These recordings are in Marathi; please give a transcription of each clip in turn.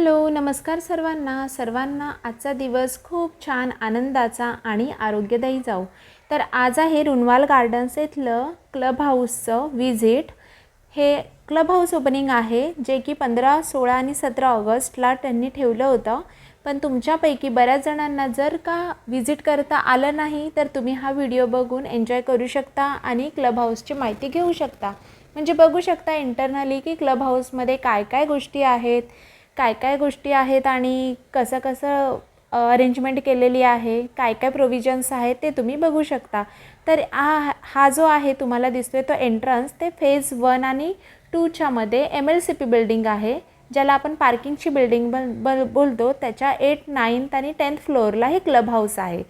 हॅलो नमस्कार सर्वांना. सर्वांना आजचा दिवस खूप छान आनंदाचा आणि आरोग्यदायी जाऊ तर आज आहे रुनवाल गार्डन्स येथलं क्लब हाऊसचं विजिट हे क्लब हाऊस ओपनिंग आहे जे की पंधरा सोळा आणि सतरा ऑगस्टला त्यांनी ठेवलं होतं. पण तुमच्यापैकी बऱ्याच जणांना जर का विजिट करता आलं नाही तर तुम्ही हा व्हिडिओ बघून एन्जॉय करू शकता आणि क्लब हाऊसची माहिती घेऊ शकता. म्हणजे बघू शकता इंटरनली की क्लब हाऊसमध्ये काय काय गोष्टी आहेत काय काय गोष्टी आहेत आणि कसं कसं अरेंजमेंट केलेली आहे काय काय प्रोविजन्स आहेत ते तुम्ही बघू शकता. तर हा हा जो आहे तुम्हाला दिसतोय तो एंट्रन्स ते फेज वन आणि टूच्यामध्ये M L C P building आहे ज्याला आपण पार्किंगची बिल्डिंग बल बल बोलतो. त्याच्या एट नाईन्थ आणि टेन्थ फ्लोअरला हे क्लब हाऊस आहे.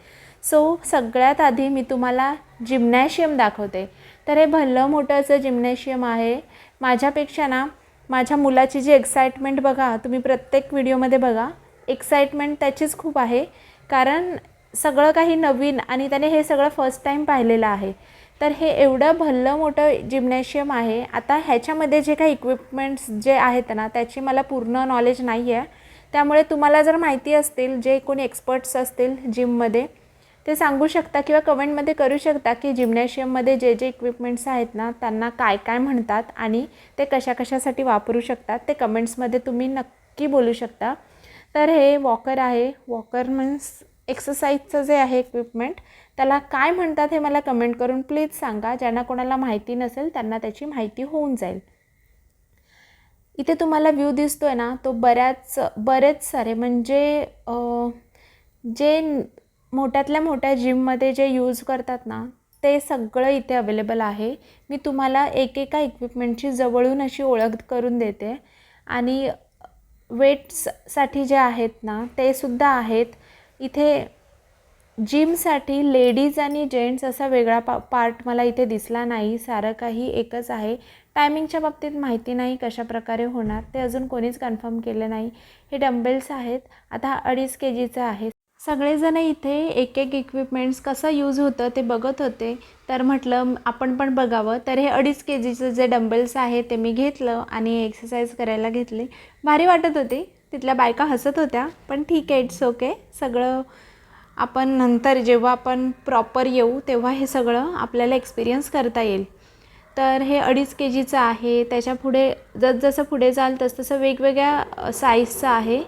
सो सगळ्यात आधी मी तुम्हाला जिम्नॅशियम दाखवते. तर हे भलं मोठं असं जिम्नॅशियम आहे. माझ्यापेक्षा ना माझ्या मुलाची जी एक्साइटमेंट बघा तुम्ही प्रत्येक व्हिडिओमध्ये बघा एक्साइटमेंट त्याचीच खूप आहे. कारण सगळं काही नवीन आणि त्याने हे सगळं फर्स्ट टाईम पाहिलेलं आहे. तर हे एवढं भल्लं मोठं जिम्नॅशियम आहे. आता ह्याच्यामध्ये जे काही इक्विपमेंट्स जे आहेत ना त्याची मला पूर्ण नॉलेज नाही आहे त्यामुळे तुम्हाला जर माहिती असतील जे कोणी एक्सपर्ट्स असतील जिममध्ये ते सांगू शकता किंवा कमेंटमध्ये करू शकता की जिम्नॅशियममध्ये जे जे इक्विपमेंट्स आहेत ना त्यांना काय काय म्हणतात आणि ते कशा कशासाठी वापरू शकतात ते कमेंट्समध्ये तुम्ही नक्की बोलू शकता. तर हे वॉकर आहे वॉकर मीन्स एक्सरसाइजचं जे आहे इक्विपमेंट त्याला काय म्हणतात हे मला कमेंट करून प्लीज सांगा. ज्यांना कोणाला माहिती नसेल त्यांना त्याची माहिती होऊन जाईल. इथे तुम्हाला व्ह्यू आहे ना तो बऱ्याच बरेच सारे म्हणजे जे मोठ्यातल्या मोठ्या जिममध्ये जे यूज करतात ना ते सगळं इथे अवेलेबल आहे. मी तुम्हाला एकेका इक्विपमेंटची जवळून अशी ओळख करून देते. आणि वेट्ससाठी जे आहेत ना ते सुद्धा आहेत. इथे जिमसाठी लेडीज आणि जेंट्स असा वेगळा पा पार्ट मला इथे दिसला नाही. सारं काही एकच आहे. टायमिंगच्या बाबतीत माहिती नाही कशा प्रकारे होणार. ते अजून कोणीच कन्फर्म केलं नाही. हे डंबेल्स आहेत. आता अडीच के जीचं आहे. सगळेजण इथे एक एक इक्विपमेंट्स कसं यूज होतं ते बघत होते. तर म्हटलं आपण पण बघावं. तर हे अडीच के जीचं जे डंबेल्स आहे ते मी घेतलं आणि एक्सरसाइज करायला घेतली. भारी वाटत होती. तिथल्या बायका हसत होत्या. पण ठीक आहे इट्स ओके सगळं आपण नंतर जेव्हा आपण प्रॉपर येऊ तेव्हा हे सगळं आपल्याला एक्सपिरियन्स करता येईल. तर हे अडीच के जीचं आहे. त्याच्या पुढे जसजसं पुढे जाल तसतसं वेगवेगळ्या साईजचं आहे.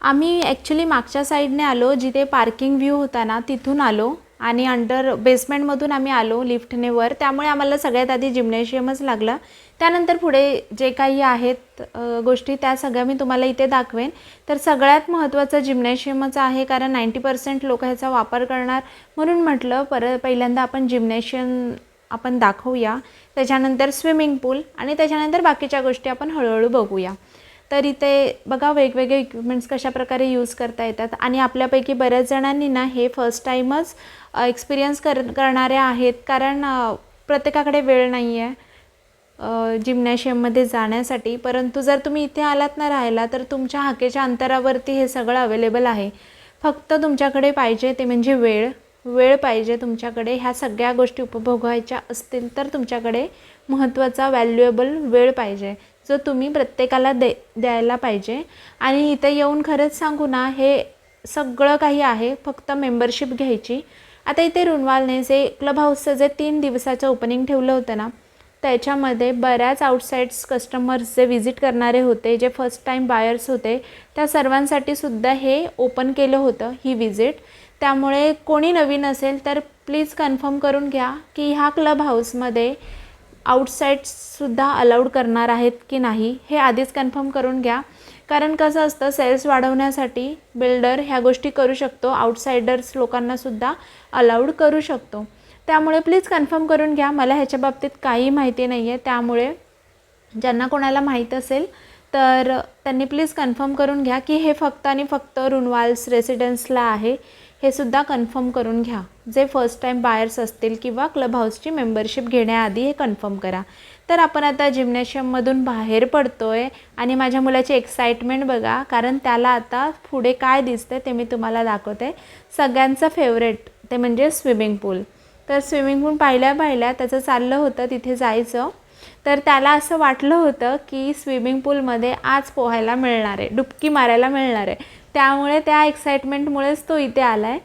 आम्ही ॲक्च्युली मागच्या साईडने आलो जिथे पार्किंग व्ह्यू होता ना तिथून आलो. आणि अंडर बेसमेंटमधून आम्ही आलो लिफ्टने वर. त्यामुळे आम्हाला सगळ्यात आधी जिम्नॅशियमच लागला. त्यानंतर पुढे जे काही आहेत गोष्टी त्या सगळ्या मी तुम्हाला इथे दाखवेन. तर सगळ्यात महत्त्वाचं जिम्नॅशियमच आहे कारण नाईंटी पर्सेंट लोक ह्याचा वापर करणार. म्हणून म्हटलं पर पहिल्यांदा आपण जिम्नॅशियम आपण दाखवूया. त्याच्यानंतर स्विमिंग पूल आणि त्याच्यानंतर बाकीच्या गोष्टी आपण हळूहळू बघूया. तर इथे बघा वेगवेगळे इक्विपमेंट्स कशा प्रकारे यूज करता येतात. आणि आपल्यापैकी बऱ्याच जणांनी ना हे फर्स्ट टाईमच एक्सपिरियन्स कर करणाऱ्या आहेत. कारण प्रत्येकाकडे वेळ नाही आहे जिम्नॅशियममध्ये जाण्यासाठी. परंतु जर तुम्ही इथे आलात ना राहायला तर तुमच्या हाकेच्या अंतरावरती हे सगळं अवेलेबल आहे. फक्त तुमच्याकडे पाहिजे ते म्हणजे वेळ. वेळ पाहिजे तुमच्याकडे. ह्या सगळ्या गोष्टी उपभोगायच्या असतील तर तुमच्याकडे महत्त्वाचा व्हॅल्युएबल वेळ पाहिजे. जो तुम्ही प्रत्येकाला दे द्यायला पाहिजे. आणि इथं येऊन खरंच सांगू ना हे सगळं काही आहे फक्त मेंबरशिप घ्यायची. आता इथे रुणवालने जे क्लब हाऊसचं जे तीन दिवसाचं ओपनिंग ठेवलं होतं ना त्याच्यामध्ये बऱ्याच आउटसाईड्स कस्टमर्स जे व्हिजिट करणारे होते जे फर्स्ट टाईम बायर्स होते त्या सर्वांसाठी सुद्धा हे ओपन केलं होतं ही विजिट त्यामुळे कोणी नवीन असेल तर प्लीज कन्फर्म करून घ्या की ह्या क्लब हाऊसमध्ये आउटसाईडसुद्धा अलाउड करणार आहेत की नाही हे आधीच कन्फर्म करून घ्या. कारण कसं असतं सेल्स वाढवण्यासाठी बिल्डर ह्या गोष्टी करू शकतो आउटसायडर्स लोकांनासुद्धा अलाउड करू शकतो. त्यामुळे प्लीज कन्फर्म करून घ्या मला ह्याच्या बाबतीत काही माहिती नाही आहे त्यामुळे ज्यांना कोणाला माहीत असेल तर त्यांनी प्लीज कन्फर्म करून घ्या की हे फक्त आणि फक्त रुनवाल्स रेसिडेन्सला आहे. हे सुद्धा कन्फर्म करून घ्या. जे फर्स्ट टाईम बायर्स असतील किंवा क्लब हाऊसची मेंबरशिप घेण्याआधी हे कन्फर्म करा. तर आपण आता जिम्नॅशियममधून बाहेर पडतो आहे आणि माझ्या मुलाची एक्साइटमेंट बघा कारण त्याला आता पुढे काय दिसतं ते मी तुम्हाला दाखवते. सगळ्यांचं फेवरेट ते म्हणजे स्विमिंग पूल तर स्विमिंग पूल पाहिल्या पाहिल्या त्याचं चाललं होतं तिथे जायचं. तर त्याला असं वाटलं होतं की स्विमिंग पूलमध्ये आज पोहायला मिळणार आहे डुबकी मारायला मिळणार आहे. त्यामुळे त्या एक्साइटमेंटमुळेच तो इथे आला आहे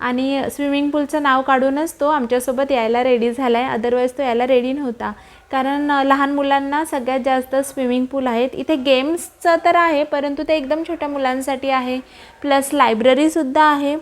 आणि स्विमिंग पूलचं नाव काढूनच तो आमच्यासोबत यायला रेडी झाला आहे अदरवाईज तो यायला रेडी नव्हता. कारण लहान मुलांना सगळ्यात जास्त स्विमिंग पूल आहेत. इथे गेम्सचं तर आहे परंतु ते एकदम छोट्या मुलांसाठी आहे. प्लस लायब्ररीसुद्धा आहे.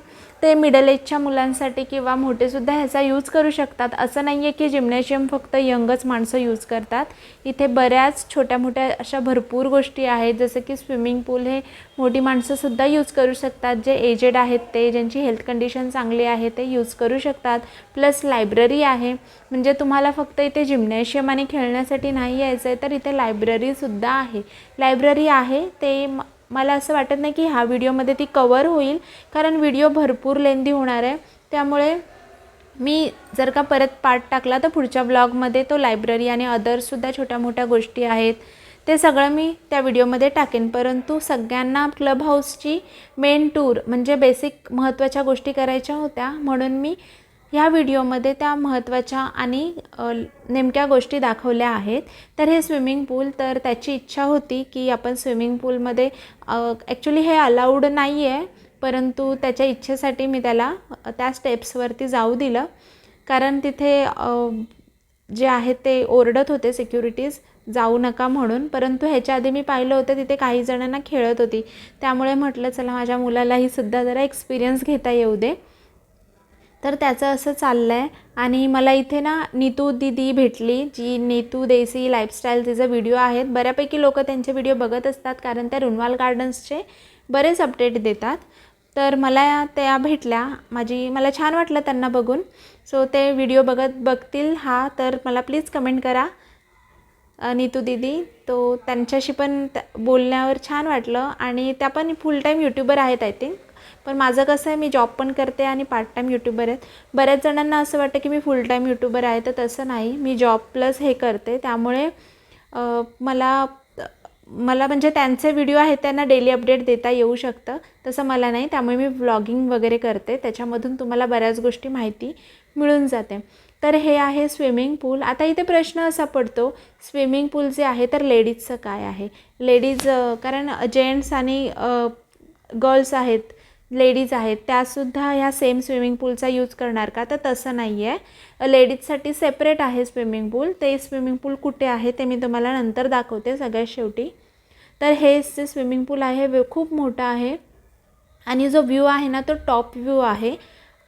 ते मिडल एजच्या मुलांसाठी किंवा मोठेसुद्धा ह्याचा यूज करू शकतात. असं नाही आहे की जिम्नॅशियम फक्त यंगच माणसं यूज करतात. इथे बऱ्याच छोट्या मोठ्या अशा भरपूर गोष्टी आहेत. जसं की स्विमिंग पूल हे मोठी माणसंसुद्धा यूज करू शकतात. जे एजेड आहेत ते ज्यांची हेल्थ कंडिशन चांगली आहे ते यूज करू शकतात. प्लस लायब्ररी आहे. म्हणजे तुम्हाला फक्त इथे जिम्नॅशियम आणि खेळण्यासाठी नाही यायचं आहे तर इथे लायब्ररीसुद्धा आहे. लायब्ररी आहे ते मला असं वाटत नाही की ह्या व्हिडिओमध्ये ती कवर होईल कारण व्हिडिओ भरपूर लेंदी होणार आहे. त्यामुळे मी जर का परत पार्ट टाकला तर पुढच्या ब्लॉगमध्ये तो लायब्ररी आणि अदरसुद्धा छोट्या मोठ्या गोष्टी आहेत. ते सगळं मी त्या व्हिडिओमध्ये टाकेन. परंतु सगळ्यांना क्लब हाऊसची मेन टूर म्हणजे बेसिक महत्त्वाच्या गोष्टी करायच्या होत्या म्हणून मी ह्या व्हिडिओमध्ये त्या महत्त्वाच्या आणि नेमक्या गोष्टी दाखवल्या आहेत. तर हे स्विमिंग पूल तर त्याची इच्छा होती की आपण स्विमिंग पूलमध्ये ॲक्च्युली हे अलाउड नाही आहे परंतु त्याच्या इच्छेसाठी मी त्याला त्या स्टेप्सवरती जाऊ दिलं. कारण तिथे जे आहेत ते ओरडत होते सिक्युरिटीज जाऊ नका म्हणून. परंतु ह्याच्या आधी मी पाहिलं होतं तिथे काही जणांना खेळत होती. त्यामुळे म्हटलं चला माझ्या मुलालाही सुद्धा जरा एक्सपिरियन्स घेता येऊ दे. तर त्याचं असं चाललं आहे आणि मला इथे ना नीतू दिदी भेटली जी नीतू देसी लाईफस्टाईल तिचा व्हिडिओ आहेत. बऱ्यापैकी लोक त्यांचे व्हिडिओ बघत असतात कारण त्या रुनवाल गार्डन्सचे बरेच अपडेट देतात. तर मला त्या भेटल्या. माझी मला छान वाटलं त्यांना बघून. सो ते व्हिडिओ बघत बघतील हा. तर मला प्लीज कमेंट करा नीतू दिदी. तो त्यांच्याशी पण बोलण्यावर छान वाटलं. आणि त्या पण फुल टाईम यूट्यूबर आहेत आय थिंक पण माझं कसं आहे मी जॉब पण करते आणि पार्ट टाईम यूट्यूबर आहेत. बऱ्याच जणांना असं वाटतं की मी फुल टाईम यूट्यूबर आहे तर तसं नाही. मी जॉब प्लस हे करते. त्यामुळे मला मला म्हणजे त्यांचे व्हिडिओ आहेत त्यांना डेली अपडेट देता येऊ शकतं. तसं मला नाही. त्यामुळे मी व्लॉगिंग वगैरे करते. त्याच्यामधून तुम्हाला बऱ्याच गोष्टी माहिती मिळून जाते. तर हे आहे स्विमिंग पूल आता इथे प्रश्न असा पडतो स्विमिंग पूल जे आहे तर लेडीजचं काय आहे? लेडीज कारण जेंट्स आणि गर्ल्स आहेत लेडीज आहेत त्यासुद्धा ह्या सेम स्विमिंग पूलचा यूज करणार का? तर तसं नाही आहे लेडीजसाठी सेपरेट आहे स्विमिंग पूल ते स्विमिंग पूल कुठे आहे ते मी तुम्हाला नंतर दाखवते सगळ्यात शेवटी. तर हे जे स्विमिंग पूल आहे खूप मोठं आहे. आणि जो व्ह्यू आहे ना तो टॉप व्ह्यू आहे.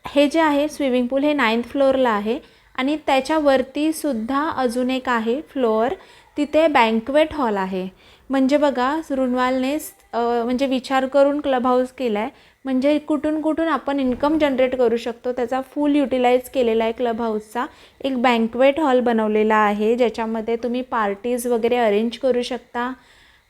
हे जे आहे स्विमिंग पूल हे नाईन्थ फ्लोअरला आहे. आणि त्याच्यावरती सुद्धा अजून एक आहे फ्लोअर तिथे बँकवेट हॉल आहे. म्हणजे बघा रुनवालने म्हणजे विचार करून क्लब हाऊस केला आहे म्हणजे कुठून कुठून आपण इन्कम जनरेट करू शकतो त्याचा फुल युटिलाइज केलेला आहे क्लब हाऊसचा एक बँकवेट हॉल बनवलेला आहे ज्याच्यामध्ये तुम्ही पार्टीज वगैरे अरेंज करू शकता.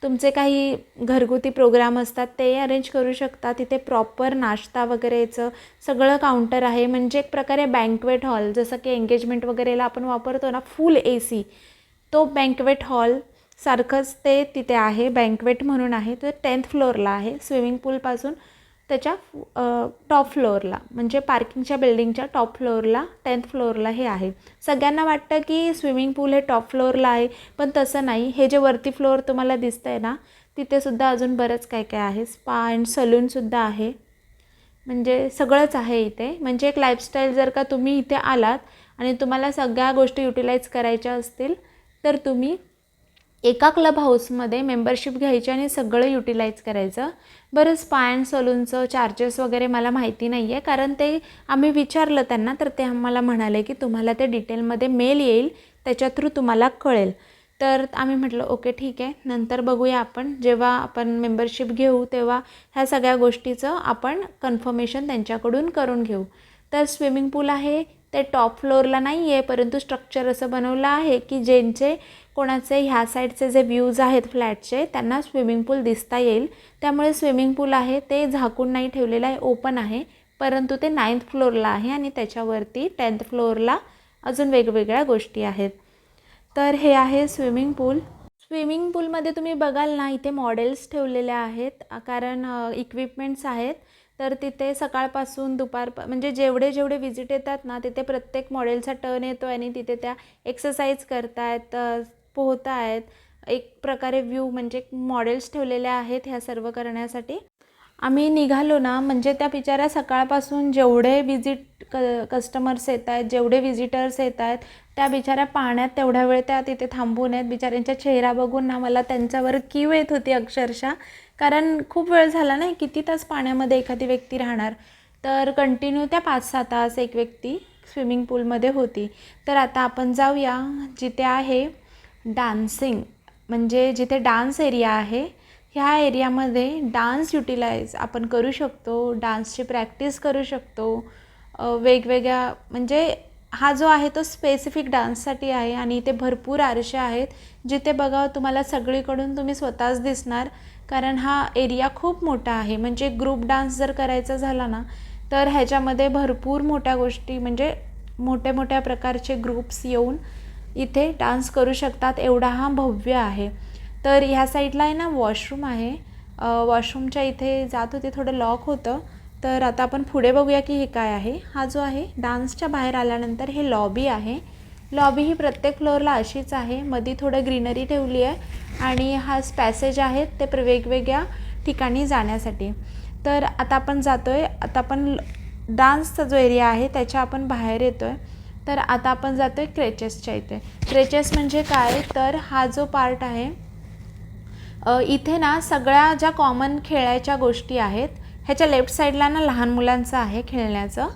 तुमचे काही घरगुती प्रोग्राम असतात ते अरेंज करू शकता. तिथे प्रॉपर नाश्ता वगैरेचं सगळं काउंटर आहे. म्हणजे एक प्रकारे बँकवेट हॉल जसं की एंगेजमेंट वगैरेला आपण वापरतो ना फुल ए सी तो बँकवेट हॉल सारखंच ते तिथे आहे. बँकवेट म्हणून आहे. तर टेन्थ फ्लोअरला आहे. स्विमिंग पूलपासून त्याच्या टॉप फ्लोअरला म्हणजे पार्किंगच्या बिल्डिंगच्या टॉप फ्लोअरला टेन्थ फ्लोअरला हे आहे. सगळ्यांना वाटतं की स्विमिंग पूल हे टॉप फ्लोअरला आहे पण तसं नाही. हे जे वरती फ्लोअर तुम्हाला दिसतं आहे ना तिथेसुद्धा अजून बरंच काय काय आहे. स्पा अँड सलूनसुद्धा आहे. म्हणजे सगळंच आहे इथे. म्हणजे एक लाईफस्टाईल जर का तुम्ही इथे आलात आणि तुम्हाला सगळ्या गोष्टी युटिलाइज करायच्या असतील तर तुम्ही एका क्लब हाऊसमध्ये मेंबरशिप घ्यायची आणि सगळं युटिलाइज करायचं. बरं स्पा अँड सलूनचं चार्जेस वगैरे मला माहिती नाही आहे कारण ते आम्ही विचारलं त्यांना तर ते आम्हाला म्हणाले की तुम्हाला ते डिटेलमध्ये मेल येईल त्याच्या थ्रू तुम्हाला कळेल. तर आम्ही म्हटलं ओके ठीक आहे. नंतर बघूया आपण. जेव्हा आपण मेंबरशिप घेऊ तेव्हा ह्या सगळ्या गोष्टीचं आपण कन्फर्मेशन त्यांच्याकडून करून घेऊ. तर स्विमिंग पूल आहे. ते टॉप फ्लोअरला नाही आहे परंतु स्ट्रक्चर असं बनवलं आहे की ज्यांचे कोणाचे ह्या साईडचे जे व्ह्यूज आहेत फ्लॅटचे त्यांना स्विमिंग पूल दिसता येईल. त्यामुळे स्विमिंग पूल आहे ते झाकून नाही ठेवलेलं आहे ओपन आहे. परंतु ते नाईन्थ फ्लोअरला आहे आणि त्याच्यावरती टेन्थ फ्लोअरला अजून वेगवेगळ्या गोष्टी आहेत. तर हे आहे स्विमिंग पूल. स्विमिंग पूलमध्ये तुम्ही बघाल ना इथे मॉडेल्स ठेवलेल्या आहेत कारण इक्विपमेंट्स आहेत. तर तिथे सकाळपासून दुपार म्हणजे जेवढे जेवढे विजिट येतात ना तिथे प्रत्येक मॉडेलचा टर्न येतो आणि तिथे त्या एक्सरसाइज करतायत पोहत आहेत एक प्रकारे व्ह्यू म्हणजे मॉडेल्स ठेवलेल्या आहेत ह्या सर्व करण्यासाठी. आम्ही निघालो ना म्हणजे त्या बिचाऱ्या सकाळपासून जेवढे विजिट क कस्टमर्स येत आहेत जेवढे विजिटर्स येत आहेत त्या बिचाऱ्या पाण्यात तेवढ्या वेळ त्या तिथे थांबून आहेत. बिचाऱ्यांच्या चेहरा बघून ना मला त्यांच्यावर कीव येत होती अक्षरशः. कारण खूप वेळ झाला नाही किती तास पाण्यामध्ये एखादी व्यक्ती राहणार? तर कंटिन्यू त्या पाच सहा तास एक व्यक्ती स्विमिंग पूलमध्ये होती. तर आता आपण जाऊया जिथे आहे. डान्सिंग म्हणजे जिथे डान्स एरिया आहे ह्या एरियामध्ये डान्स युटिलाइज आपण करू शकतो डान्सची प्रॅक्टिस करू शकतो. वेगवेगळ्या म्हणजे हा जो आहे तो स्पेसिफिक डान्ससाठी आहे आणि इथे भरपूर आरसे आहेत जिथे बघा तुम्हाला सगळीकडून तुम्ही स्वतःच दिसणार कारण हा एरिया खूप मोठा आहे. म्हणजे ग्रुप डान्स जर करायचा झाला ना तर ह्याच्यामध्ये भरपूर मोठ्या गोष्टी म्हणजे मोठ्या मोठ्या प्रकारचे ग्रुप्स येऊन इथे डान्स करू शकतात एवढा हा भव्य आहे. तर ह्या साईडला आहे ना वॉशरूम आहे. वॉशरूमच्या इथे जात होते थोडं लॉक होतं. तर आता आपण पुढे बघूया की हे काय आहे. हा जो आहे डान्सच्या बाहेर आल्यानंतर हे लॉबी आहे. लॉबी ही प्रत्येक फ्लोअरला अशीच आहे. मध्ये थोडं ग्रीनरी ठेवली आहे आणि हा पॅसेज आहेत ते प्र वेगवेगळ्या ठिकाणी जाण्यासाठी. तर आता आपण जातो आहे आता आपण डान्सचा जो एरिया आहे त्याच्या आपण बाहेर येतो आहे तर आता आपण जातो आहे क्रेचेसच्या इथे. क्रेचेस म्हणजे काय? तर हा जो पार्ट आहे इथे ना सगळ्या ज्या कॉमन खेळायच्या गोष्टी आहेत ह्याच्या लेफ्ट साईडला ना लहान मुलांचं आहे खेळण्याचं.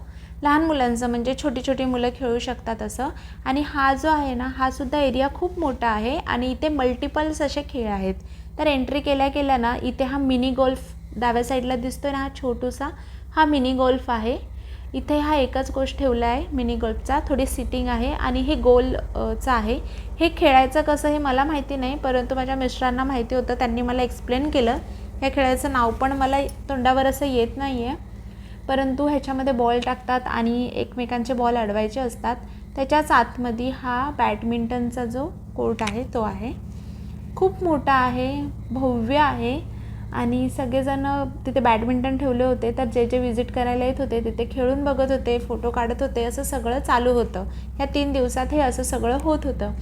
लहान मुलांचं म्हणजे छोटी छोटी मुलं खेळू शकतात असं. आणि हा जो आहे ना हा सुद्धा एरिया खूप मोठा आहे आणि इथे मल्टिपल्स असे खेळ आहेत. तर एंट्री केल्या केल्या ना इथे हा मिनी गोल्फ डाव्या साईडला दिसतोय ना हा छोटूसा. हा मिनी गोल्फ आहे. इथे हा एकच गोष्ट ठेवला आहे मिनी गोल्फचा थोडी सिटिंग आहे आणि हे गोल आहे. हे खेळायचं कसं हे मला माहिती नाही परंतु माझ्या मिस्टरांना माहिती होतं. त्यांनी मला एक्सप्लेन केलं. ह्या खेळाचं नाव पण मला तोंडावर असं येत नाही आहे परंतु ह्याच्यामध्ये बॉल टाकतात आणि एकमेकांचे बॉल अडवायचे असतात. त्याच्याच आतमध्ये हा बॅडमिंटनचा जो कोर्ट आहे तो आहे. खूप मोठा आहे भव्य आहे. आणि सगळेजण तिथे बॅडमिंटन ठेवले होते तर जे जे विजिट करायला येत होते तिथे खेळून बघत होते फोटो काढत होते असं सगळं चालू होतं. ह्या तीन दिवसात हे असं सगळं होत होतं.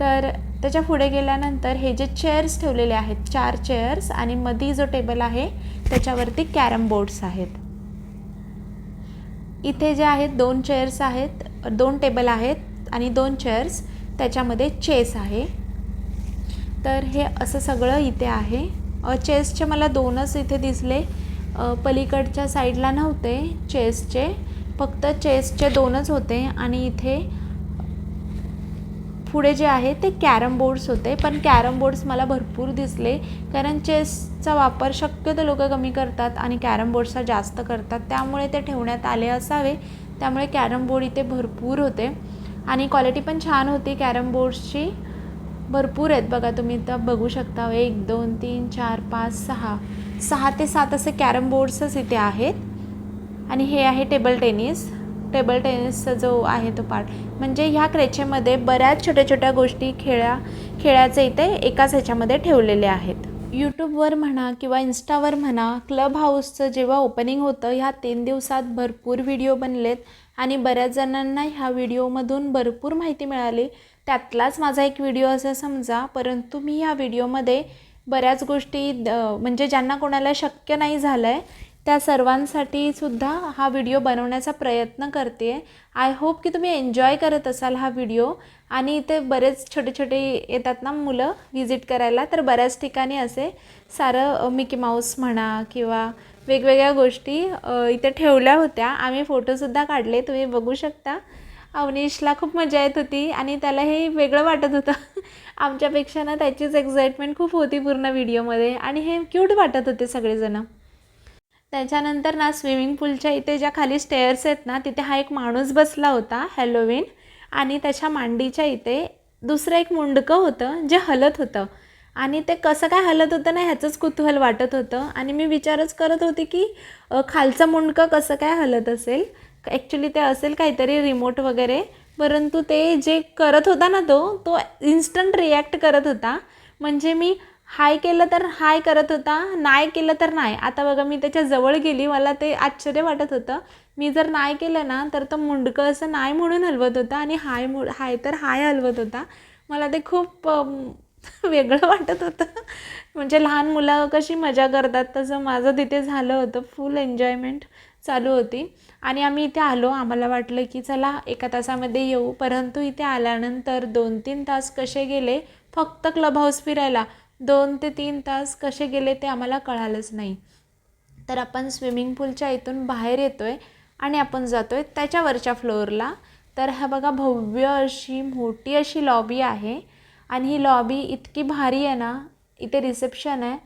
तर त्याच्या पुढे गेल्यानंतर हे जे चेअर्स ठेवलेले आहेत चार चेअर्स आणि मधी जो टेबल आहे त्याच्यावरती कॅरम बोर्ड्स आहेत. इथे जे आहेत दोन चेअर्स आहेत दोन टेबल आहेत आणि दोन चेअर्स त्याच्यामध्ये चेस आहे. तर हे असं सगळं इथे आहे. चेस्टचे चेसचे मला दोनच इथे दिसले. पलीकडच्या साईडला नव्हते चेसचे फक्त चेसचे दोनच होते आणि इथे पुढे जे आहे ते कॅरम बोर्ड्स होते. पण कॅरम बोर्ड्स मला भरपूर दिसले. कारण चेसचा वापर शक्यतो लोक कमी करतात आणि कॅरम बोर्ड्सचा जास्त करतात. त्यामुळे ते ठेवण्यात आले असावे. त्यामुळे कॅरम बोर्ड इथे भरपूर होते. आणि क्वालिटी पण छान होती कॅरम बोर्ड्सची भरपूर आहेत. बघा तुम्ही तर बघू शकता एक दोन तीन चार पाच सहा. सहा ते सात असे कॅरम बोर्ड्सच इथे आहेत. आणि हे आहे टेबल टेनिस. टेबल टेनिसचा जो आहे तो पार्ट. म्हणजे ह्या क्रेचेमध्ये बऱ्याच छोट्या छोट्या गोष्टी खेळा खेळाचे इथे एकाच ह्याच्यामध्ये ठेवलेले आहेत. यूट्यूबवर म्हणा किंवा इन्स्टावर म्हणा क्लब हाऊसचं जेव्हा ओपनिंग होतं ह्या तीन दिवसात भरपूर व्हिडिओ बनलेत. आणि बऱ्याच जणांना ह्या व्हिडिओमधून भरपूर माहिती मिळाली. त्यातलाच माझा एक व्हिडिओ असा समजा परंतु मी ह्या व्हिडिओमध्ये बऱ्याच गोष्टी द- म्हणजे ज्यांना कोणाला शक्य नाही झालं आहे त्या सर्वांसाठी सुद्धा हा व्हिडिओ बनवण्याचा प्रयत्न करते. आहे आय होप की तुम्ही एन्जॉय करत असाल हा व्हिडिओ आणि इथे बरेच छोटे छोटे येतात ना मुलं व्हिजिट करायला तर बऱ्याच ठिकाणी असे सारं मिकी माऊस म्हणा किंवा वेगवेगळ्या गोष्टी इथे ठेवल्या होत्या. आम्ही फोटोसुद्धा काढले तुम्ही बघू शकता. अवनीशला खूप मजा येत होती आणि त्याला हे वेगळं वाटत होतं. आमच्यापेक्षा ना त्याचीच एक्साइटमेंट खूप होती पूर्ण व्हिडिओमध्ये आणि हे क्यूट वाटत होते सगळेजणं. त्याच्यानंतर ना स्विमिंग पूलच्या इथे ज्या खाली स्टेअर्स आहेत ना तिथे हा एक माणूस बसला होता हॅलोविन आणि त्याच्या मांडीच्या इथे दुसरं एक मुंडकं होतं जे हलत होतं. आणि ते कसं काय हलत होतं ना ह्याचंच कुतूहल वाटत होतं. आणि मी विचारच करत होती की खालचं मुंडकं कसं काय हलत असेल? ॲक्च्युली ते असेल काहीतरी रिमोट वगैरे परंतु ते जे करत होता ना तो तो इन्स्टंट रिॲक्ट करत होता. म्हणजे मी हाय केलं तर हाय करत होता नाही केलं तर नाही. आता बघा मी त्याच्याजवळ गेली मला ते आश्चर्य वाटत होतं. मी जर नाही केलं ना तर तो मुंडकं असं नाही म्हणून हलवत होता आणि हाय मु हाय तर हाय हलवत होता. मला ते खूप वेगळं वाटत होतं. म्हणजे लहान मुलं कशी मजा करतात. तसं माझं तिथे झालं होतं. फुल एन्जॉयमेंट चालू होती. आणि आम्ही इथे आलो. आम्हाला वाटलं की चला एका तासामध्ये येऊ. परंतु इथे आल्यानंतर दोन तीन तास कसे गेले? फक्त क्लब हाऊस फिरायला. दोन ते तीन तास कसे गेले ते आम्हाला कळालंच नाही. तर आपण स्विमिंग पूलच्या इथून बाहेर येतो आहे आणि आपण जातो आहे त्याच्यावरच्या फ्लोअरला. तर हा बघा भव्य अशी मोठी अशी लॉबी आहे. आणि ही लॉबी इतकी भारी आहे ना इथे रिसेप्शन आहे.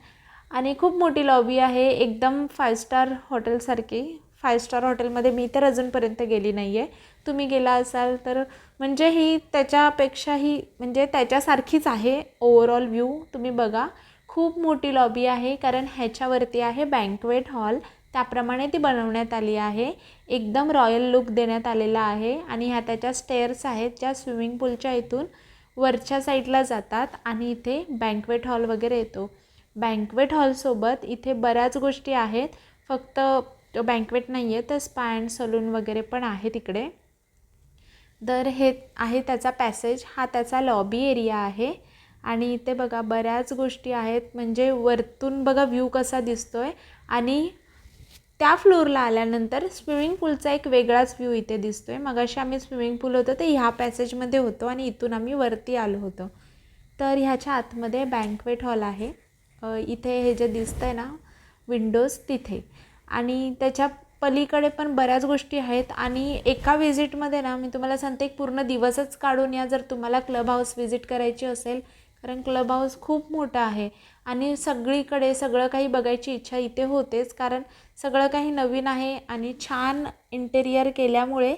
आणि खूप मोठी लॉबी आहे एकदम फाय स्टार हॉटेलसारखी. फाय स्टार हॉटेलमध्ये मी तर अजूनपर्यंत गेली नाही आहे तुम्ही गेला असाल तर म्हणजे ही त्याच्यापेक्षाही म्हणजे त्याच्यासारखीच आहे ओवरऑल व्ह्यू तुम्ही बघा खूप मोठी लॉबी आहे कारण ह्याच्यावरती आहे बँकवेट हॉल त्याप्रमाणे ती बनवण्यात आली आहे. एकदम रॉयल लुक देण्यात आलेला आहे आणि ह्या त्याच्या स्टेअर्स आहेत ज्या स्विमिंग पूलच्या इथून वरच्या साईडला जातात आणि इथे बँकवेट हॉल वगैरे येतो. बँकवेट हॉलसोबत इथे बऱ्याच गोष्टी आहेत. फक्त तो बँकवेट नाही आहे तर स्पा अँड सलून वगैरे पण आहे तिकडे. तर हे आहे त्याचा पॅसेज हा त्याचा लॉबी एरिया आहे. आणि इथे बघा बऱ्याच गोष्टी आहेत. म्हणजे वरतून बघा व्ह्यू कसा दिसतो आहे आणि त्या फ्लोअरला आल्यानंतर स्विमिंग पूलचा एक वेगळाच व्ह्यू इथे दिसतो आहे मग अशी आम्ही स्विमिंग पूल होतो ते ह्या पॅसेजमध्ये होतो आणि इथून आम्ही वरती आलो होतो. तर ह्याच्या आतमध्ये बँकवेट हॉल आहे. इथे हे जे दिसतं आहे ना विंडोज तिथे. आणि त्याच्या पलीकडे पण बऱ्याच गोष्टी आहेत. आणि एका व्हिजिटमध्ये ना मी तुम्हाला सांगते एक पूर्ण दिवसच काढून या जर तुम्हाला क्लब हाऊस व्हिजिट करायची असेल कारण क्लब हाऊस खूप मोठं आहे. आणि सगळीकडे सगळं काही बघायची इच्छा इथे होतेच कारण सगळं काही नवीन आहे आणि छान इंटेरियर केल्यामुळे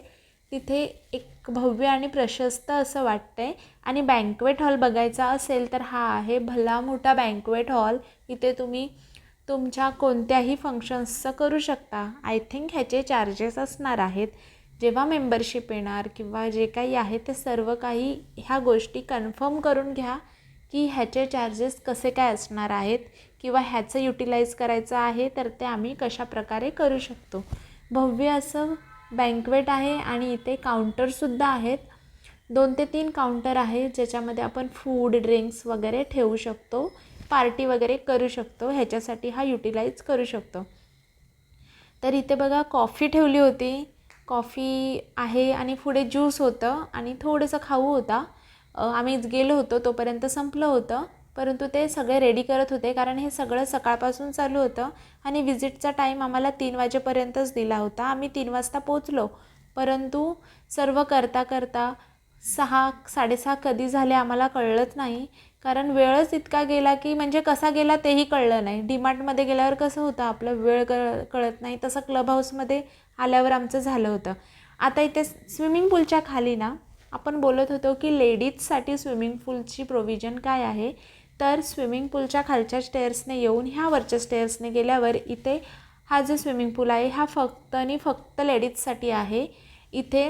तिथे एक भव्य आणि प्रशस्त असं वाटतं आहे आणि बँकवेट हॉल बघायचा असेल तर हा आहे भला मोठा बँकवेट हॉल इथे तुम्ही तुमच्या कोणत्याही फंक्शन्सचं करू शकता. आय थिंक ह्याचे चार्जेस असणार आहेत. जेव्हा मेंबरशिप येणार किंवा जे काही आहे ते सर्व काही ह्या गोष्टी कन्फर्म करून घ्या की ह्याचे चार्जेस कसे काय असणार आहेत किंवा ह्याचं युटिलाइज करायचं आहे तर ते आम्ही कशा प्रकारे करू शकतो. भव्य असं बँकवेट आहे आणि इथे काउंटरसुद्धा आहेत. दोन ते तीन काउंटर आहेत ज्याच्यामध्ये आपण फूड ड्रिंक्स वगैरे ठेवू शकतो. पार्टी वगैरे करू शकतो ह्याच्यासाठी हा युटिलाइज करू शकतो. तर इथे बघा कॉफी ठेवली होती. कॉफी आहे आणि पुढे ज्यूस होतं आणि थोडंसं खाऊ होता. आम्हीच आम्ही गेलो होतो तोपर्यंत संपलं होतं. परंतु ते सगळे रेडी करत होते कारण हे सगळं सकाळपासून चालू होतं आणि विजिटचा टाईम आम्हाला तीन वाजेपर्यंतच दिला होता. आम्ही तीन वाजता पोचलो परंतु सर्व करता करता सहा साडेसहा कधी झाले आम्हाला कळलंच नाही. कारण वेळच इतका गेला की म्हणजे कसा गेला तेही कळलं नाही. डीमार्टमध्ये गेल्यावर कसं होतं आपलं वेळ कळ कळत नाही. तसं क्लब हाऊसमध्ये आल्यावर आमचं झालं होतं. आता इथे स्विमिंग पूलच्या खाली ना आपण बोलत होतो की लेडीजसाठी स्विमिंग पूलची प्रोव्हिजन काय आहे? तर स्विमिंग पूलच्या खालच्या स्टेअर्सने येऊन ह्या वरच्या स्टेअर्सने गेल्यावर इथे हा जो स्विमिंग पूल आहे हा फक्त आणि फक्त लेडीजसाठी आहे. इथे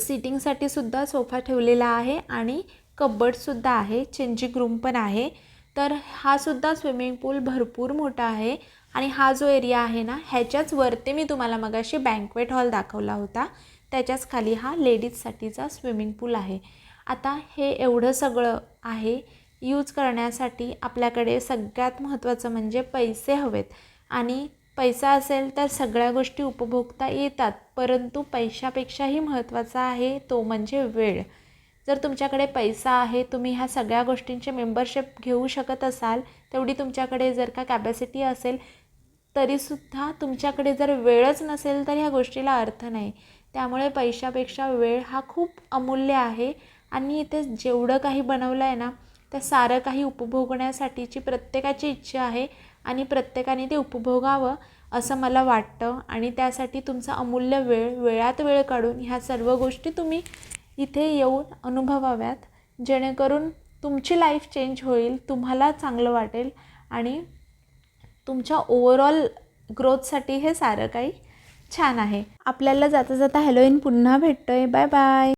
सिटिंगसाठी सुद्धा सोफा ठेवलेला आहे आणि कबर्डसुद्धा आहे चेंजिंग रूम पण आहे. तर हा सुद्धा स्विमिंग पूल भरपूर मोठा आहे आणि हा जो एरिया आहे ना ह्याच्याच वरती मी तुम्हाला मगाशी बँकवेट हॉल दाखवला होता. त्याच्याच खाली हा लेडीजसाठीचा स्विमिंग पूल आहे. आता हे एवढं सगळं आहे यूज करण्यासाठी आपल्याकडे सगळ्यात महत्त्वाचं म्हणजे पैसे हवेत. आणि पैसा असेल तर सगळ्या गोष्टी उपभोगता येतात परंतु पैशापेक्षाही महत्त्वाचा आहे तो म्हणजे वेळ. जर तुमच्याकडे पैसा आहे तुम्ही ह्या सगळ्या गोष्टींचे मेंबरशिप घेऊ शकत असाल तेवढी तुमच्याकडे जर का कॅपॅसिटी असेल तरीसुद्धा तुमच्याकडे जर वेळच नसेल तर ह्या गोष्टीला अर्थ नाही. त्यामुळे पैशापेक्षा वेळ हा खूप अमूल्य आहे आणि इथे जेवढं काही बनवलं आहे ना त्या सारं काही उपभोगण्यासाठीची प्रत्येकाची इच्छा आहे आणि प्रत्येकाने ते उपभोगावं असं मला वाटतं. आणि त्यासाठी तुमचा अमूल्य वेळ वेळात वेळ काढून ह्या सर्व गोष्टी तुम्ही इथे येऊन अनुभवाव्यात जेणेकरून तुमची लाईफ चेंज होईल तुम्हाला चांगलं वाटेल आणि तुमच्या ओवरऑल ग्रोथसाठी हे सारं काही छान आहे. आपल्याला जाता जाता हॅलोईन पुन्हा भेटतोय. Bye bye